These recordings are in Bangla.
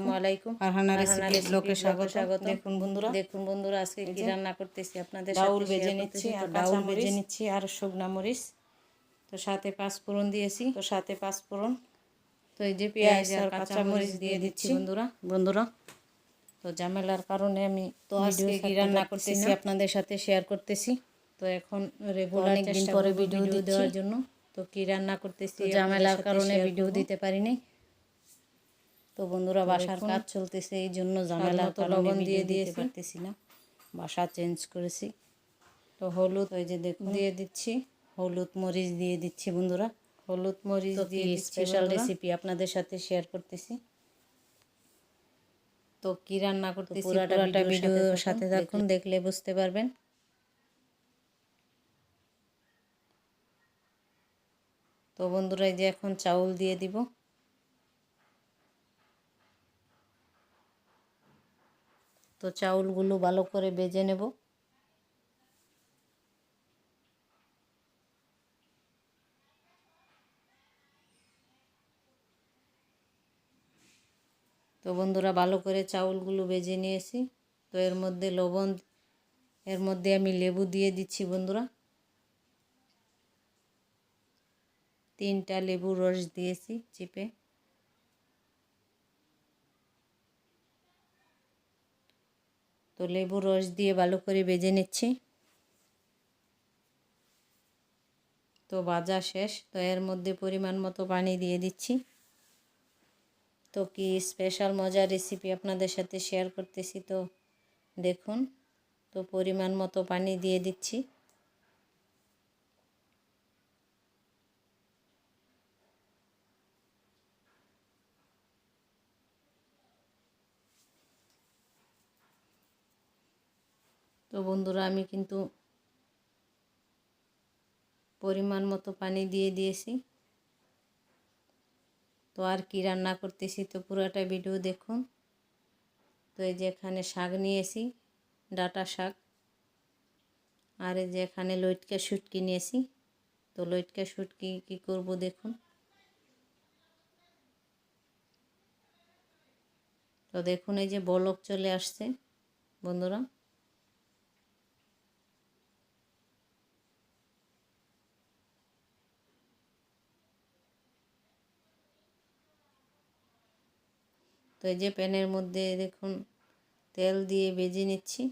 আসসালামু আলাইকুম। ফারহানা ফারহানা রেসিপি রেসিপি স্বাগত স্বাগত দেখুন বন্ধুরা দেখুন বন্ধুরা আজকে কি রান্না করতেছি আপনাদের ডাউল সাথে নিচ্ছি আর ডাউল ডাউল বেজে বেজে নিচ্ছি আর শুকনা মরিচ। তো সাথে পাঁচ ফোড়ন দিয়েছি। তো সাথে পাঁচ ফোড়ন তো এই যে পেঁয়াজ আর কাঁচা মরিচ দিয়ে দিচ্ছি বন্ধুরা। বন্ধুরা তো ঝামেলার কারণে আমি তো আজকে কি রান্না করতেছি? আপনাদের সাথে শেয়ার করতেছি। তো এখন রেগুলার দিন পরে ভিডিও দেওয়ার জন্য। তো কি রান্না করতেছি ঝামেলার কারণে ভিডিও দিতে পারিনি। তো বন্ধুরা বাসার কাজ চলতেছে এই জন্য ঝামেলা তো লবণ দিয়ে দিতে পারতেছি না। বাসা চেঞ্জ করেছি। তো হলুদ ওই যে দেখুন। দিয়ে দিচ্ছি। হলুদ মরিচ দিয়ে দিচ্ছি বন্ধুরা। হলুদ মরিচ দিয়ে স্পেশাল রেসিপি আপনাদের সাথে শেয়ার করতেছি? তো কি রান্না করতেছি পুরোটা ভিডিও সাথে থাকুন দেখলে বুঝতে পারবেন। তো বন্ধুরা এই যে এখন চাউল দিয়ে দিব। তো চাউলগুলো ভালো করে বেজে নেব। তো বন্ধুরা ভালো করে চাউলগুলো বেজে নিয়েছি। তো এর মধ্যে লবণ, এর মধ্যে আমি লেবু দিয়ে দিচ্ছি বন্ধুরা। তিনটা লেবু রস দিয়েছি, চিপে। তো লেবু রস দিয়ে ভালো করে বেজে নিচ্ছি। তো বাজা শেষ, তো এর মধ্যে পরিমাণ মতো পানি দিয়ে দিচ্ছি। তো কি স্পেশাল মজার রেসিপি আপনাদের সাথে শেয়ার করতেছি তো দেখুন। তো পরিমাণ মতো পানি দিয়ে দিচ্ছি। তো বন্ধুরা, আমি কিন্তু পরিমাণ মতো পানি দিয়ে দিয়েছি। তো আর কি রান্না করতেছি তো পুরোটা ভিডিও দেখুন। তো এই যে এখানে শাক নিয়েছি, ডাটা শাক। আর এই যে এখানে লইটকা শুটকি নিয়েছি। তো লইটকা শুটকি কি করব দেখুন। তো দেখুন এই যে বলক চলে আসছে বন্ধুরা। তো এই যে প্যানের মধ্যে দেখুন তেল দিয়ে বেজে নিচ্ছি।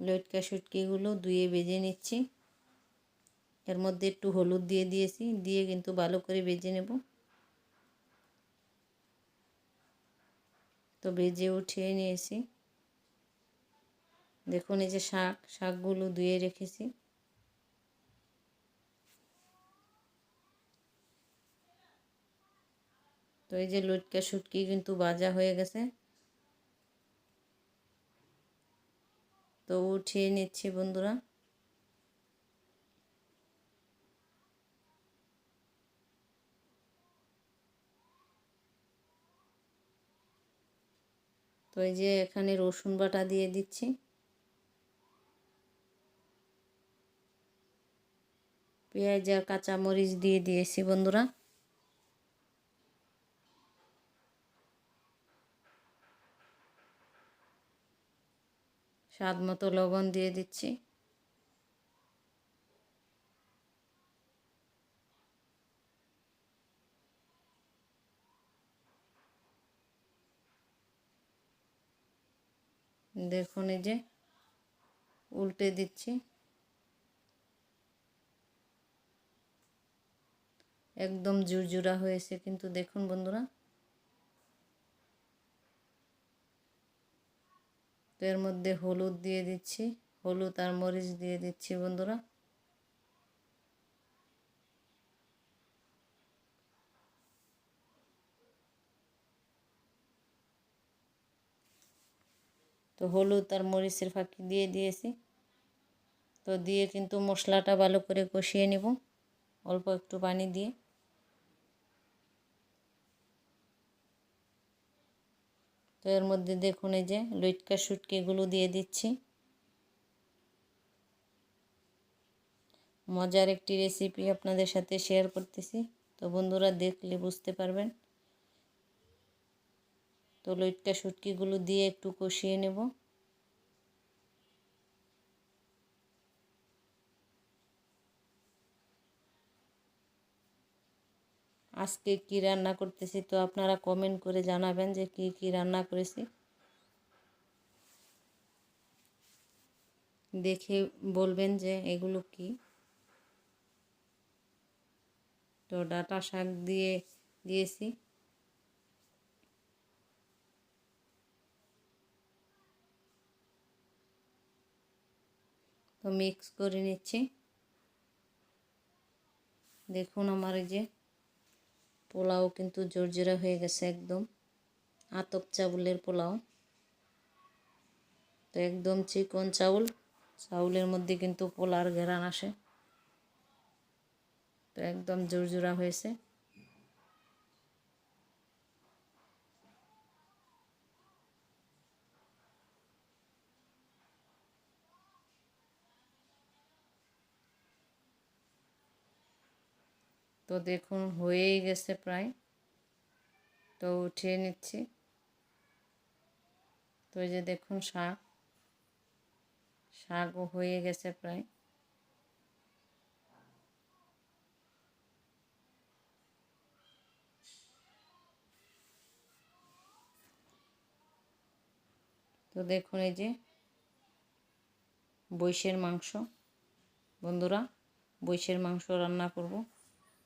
লটকা শুটকিগুলো ধুয়ে বেজে নিচ্ছি। এর মধ্যে একটু হলুদ দিয়ে দিয়েছি, দিয়ে কিন্তু ভালো করে বেজে নেব। তো বেজে উঠিয়ে নিয়েছি। দেখুন এই যে শাক, শাকগুলো ধুয়ে রেখেছি। তো এই যে লটকা শুটকি কিন্তু ভাজা হয়ে গেছে। তো উঠিয়ে নিচ্ছি বন্ধুরা। তো এই যে এখানে রসুন বাটা দিয়ে দিচ্ছি। পেঁয়াজ আর কাঁচা মরিচ দিয়ে দিয়েছি বন্ধুরা। স্বাদ মতো লবণ দিয়ে দিচ্ছি। দেখুন, এই যে উল্টে দিচ্ছি। একদম জুরজুরা হয়েছে কিন্তু দেখুন বন্ধুরা। তো এর মধ্যে হলুদ দিয়ে দিচ্ছি। হলুদ আর মরিচ দিয়ে দিচ্ছি বন্ধুরা। তো হলুদ আর মরিচের ফাঁকি দিয়ে দিয়েছি। তো দিয়ে কিন্তু মশলাটা ভালো করে কষিয়ে নেব। অল্প একটু পানি দিয়ে। তো এর মধ্যে দেখুন এই যে লইটকা শুটকিগুলো দিয়ে দিচ্ছি। মজার একটি রেসিপি আপনাদের সাথে শেয়ার করতেছি। তো বন্ধুরা দেখলে বুঝতে পারবেন। তো লুটকা শুটকিগুলো দিয়ে একটু কষিয়ে নেব। আজকে কি রান্না করতেছি তো আপনারা কমেন্ট করে জানাবেন যে কি কি রান্না করেছি। দেখে বলবেন যে এগুলো কি। তো ডাটা শাক দিয়ে দিয়েছি। তো মিক্স করে নিচ্ছি। দেখুন আমার এই যে পোলাও কিন্তু জর্জরা হয়ে গেছে একদম। আতপ চাউলের পোলাও। তো একদম চিকন চাউল। চাউলের মধ্যে কিন্তু পোলার ঘেরান আসে। তো একদম জোরজোড়া হয়েছে। তো দেখুন হয়েই গেছে প্রায়। তো উঠিয়ে নিচ্ছি। তো এই যে দেখুন শাক। শাকও হয়ে গেছে প্রায়। তো দেখুন এই যে বৈশের মাংস। বন্ধুরা, বৈশের মাংস রান্না করব।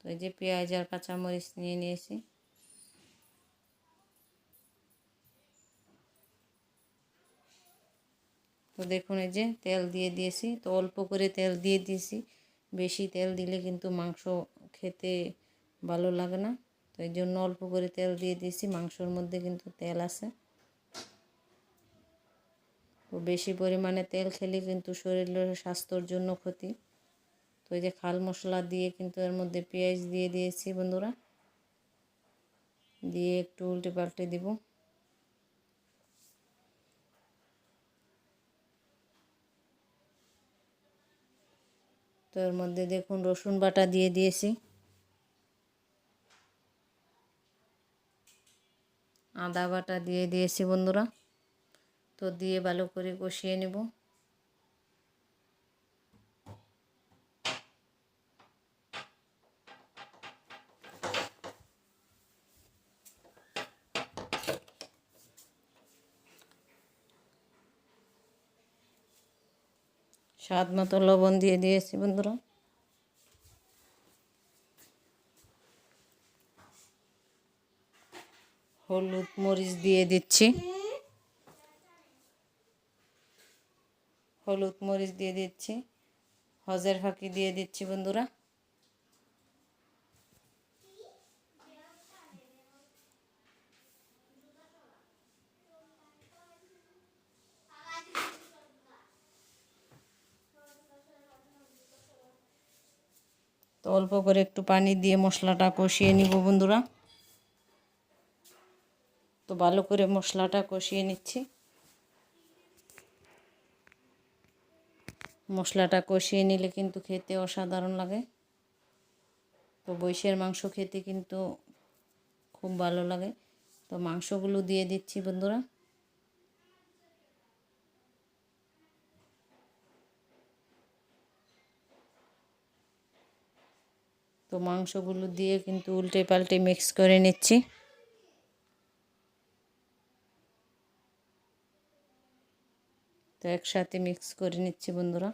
তো এই যে পেঁয়াজ আর কাঁচামরিচ নিয়ে নিয়েছি। তো দেখুন এই যে তেল দিয়ে দিয়েছি, তো অল্প করে তেল দিয়ে দিয়েছি। বেশি তেল দিলে কিন্তু মাংস খেতে ভালো লাগে না। তো এই জন্য অল্প করে তেল দিয়ে দিয়েছি, মাংসর মধ্যে কিন্তু তেল আছে। তো বেশি পরিমাণে তেল খেলে কিন্তু শরীরের স্বাস্থ্যর জন্য ক্ষতি। তো এই যে খাল মশলা দিয়ে কিন্তু এর মধ্যে পেঁয়াজ দিয়ে দিয়েছি বন্ধুরা। দিয়ে একটু উল্টে পাল্টে দিব। তো এর মধ্যে দেখুন রসুন বাটা দিয়ে দিয়েছি। আদা বাটা দিয়ে দিয়েছি বন্ধুরা। তো দিয়ে ভালো করে কষিয়ে নেব। স্বাদ মতো লবণ দিয়ে দিয়েছি বন্ধুরা। হলুদ মরিচ দিয়ে দিচ্ছি। হলুদ মরিচ দিয়ে দিচ্ছি। হজের ফাঁকি দিয়ে দিচ্ছি বন্ধুরা। তো অল্প করে একটু পানি দিয়ে মশলাটা কষিয়ে নিব বন্ধুরা। তো ভালো করে মশলাটা কষিয়ে নিচ্ছি। মশলাটা কষিয়ে নিলে কিন্তু খেতে অসাধারণ লাগে। তো বৈশের মাংস খেতে কিন্তু খুব ভালো লাগে। তো মাংসগুলো দিয়ে দিচ্ছি বন্ধুরা। তো মাংসগুলো দিয়ে কিন্তু উল্টে পাল্টে মিক্স করে নিচ্ছি। তো একসাথে মিক্স করে নিচ্ছি বন্ধুরা।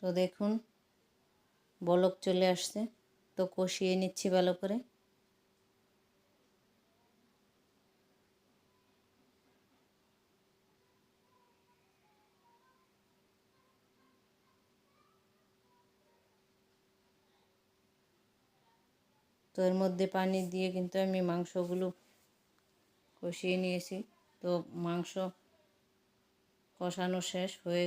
তো দেখুন, বলক চলে আসছে। তো কষিয়ে নিচ্ছি ভালো করে। তো এর মধ্যে পানি দিয়ে কিন্তু আমি মাংসগুলো কষিয়ে নিয়েছি। তো মাংস কষানো শেষ হয়ে,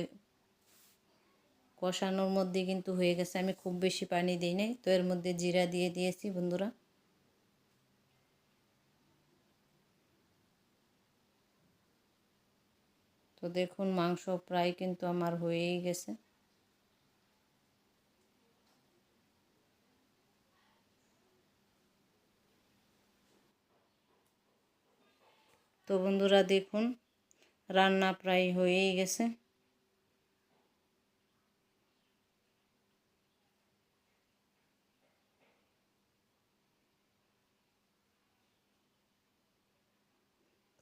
কষানোর মধ্যে কিন্তু হয়ে গেছে। আমি খুব বেশি পানি দিই নাই। তো এর মধ্যে জিরা দিয়ে দিয়েছি বন্ধুরা। তো দেখুন, মাংস প্রায় কিন্তু আমার হয়েই গেছে। তো বন্ধুরা দেখুন, রান্না প্রায় হয়েই গেছে।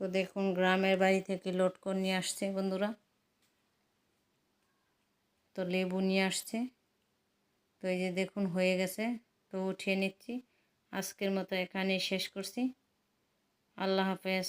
তো দেখুন, গ্রামের বাড়ি থেকে লটকন নিয়ে আসছে বন্ধুরা। তো লেবু নিয়ে আসছে। তো এই যে দেখুন, হয়ে গেছে। তো উঠিয়ে নিচ্ছি। আজকের মতো এখানেই শেষ করছি। আল্লাহ হাফেজ।